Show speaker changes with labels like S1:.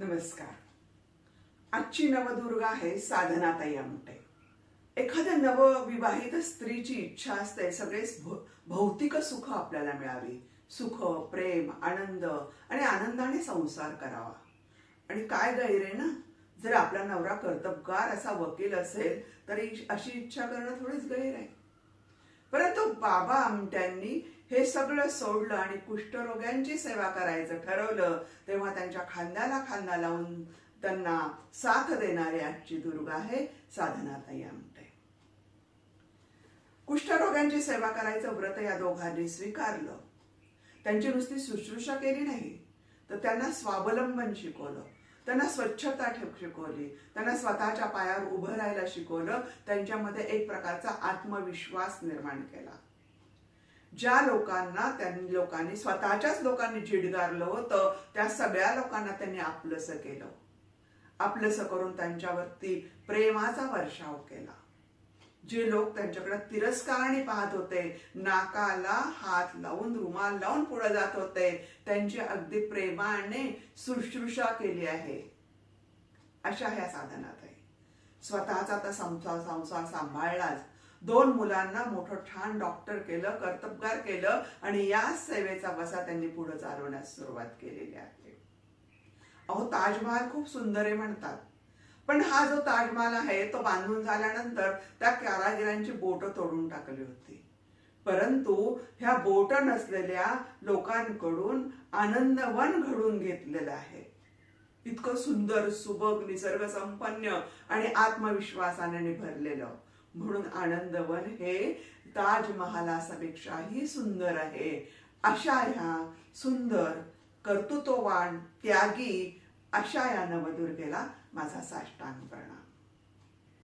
S1: नमस्कार. आजची नवदुर्गा आहे साधनाताई आमटे. एखाद्या नवविवाहित स्त्रीची इच्छा असते सगळे भौतिक सुख आपल्याला मिळावी. सुख प्रेम आनंद आणि आनंदाने संसार करावा. आणि काय गैर आहे ना? जर आपला नवरा कर्तबगार असा वकील असेल तर अशी इच्छा करणं थोडीच गैर आहे. परंतु बाबा आमट्यांनी हे सगळं सोडलं आणि कुष्ठरोग्यांची सेवा करायचं ठरवलं तेव्हा त्यांच्या खांद्याला खांदा लावून त्यांना साथ देणारी आजची दुर्गा आहे साधनाताई आमटे. कुष्ठरोग्यांची सेवा करायचं व्रत या दोघांनी स्वीकारलं. त्यांची नुसती शुश्रूषा केली नाही तर त्यांना स्वावलंबन शिकवलं. त्यांना स्वच्छता ठेव शिकवली. त्यांना स्वतःच्या पायावर उभं राहायला शिकवलं. त्यांच्यामध्ये एक प्रकारचा आत्मविश्वास निर्माण केला. ज्या लोकांना त्यांनी लोकांनी स्वतःच्याच लोकांनी झिडगारलं होतं त्या सगळ्या लोकांना त्यांनी आपलंसं केलं. आपलंसं करून त्यांच्यावरती प्रेमाचा वर्षाव केला. जे लोक त्यांच्याकडे तिरस्काराने पाहत होते नाकाला हात लावून रुमाल लावून पुढे जात होते त्यांची अगदी प्रेमाने शुश्रूषा केली आहे. अशा ह्या साधनात आहे. स्वतःचा तर संसार संसार सांभाळलाच. दोन मुलांना मोठं छान डॉक्टर केलं कर्तबगार केलं आणि या सेवेचा बसा त्यांनी पुढे चालवण्यास सुरुवात केलेली आहे. अहो ताजमहाल खूप सुंदर आहे म्हणतात. पण हा जो ताजमहाल आहे तो बांधून झाल्यानंतर त्या कारागिरांची बोट तोडून टाकली होती. परंतु ह्या बोट नसलेल्या लोकांकडून आनंदवन घडून घेतलेलं आहे. इतकं सुंदर सुबक निसर्ग संपन्न आणि आत्मविश्वासाने भरलेलं म्हणून आनंदवन हे ताजमहालापेक्षाही सुंदर आहे. अशा ह्या सुंदर कर्तृत्ववान त्यागी अशा या नवदुर्गेला माझा साष्टांग प्रणाम.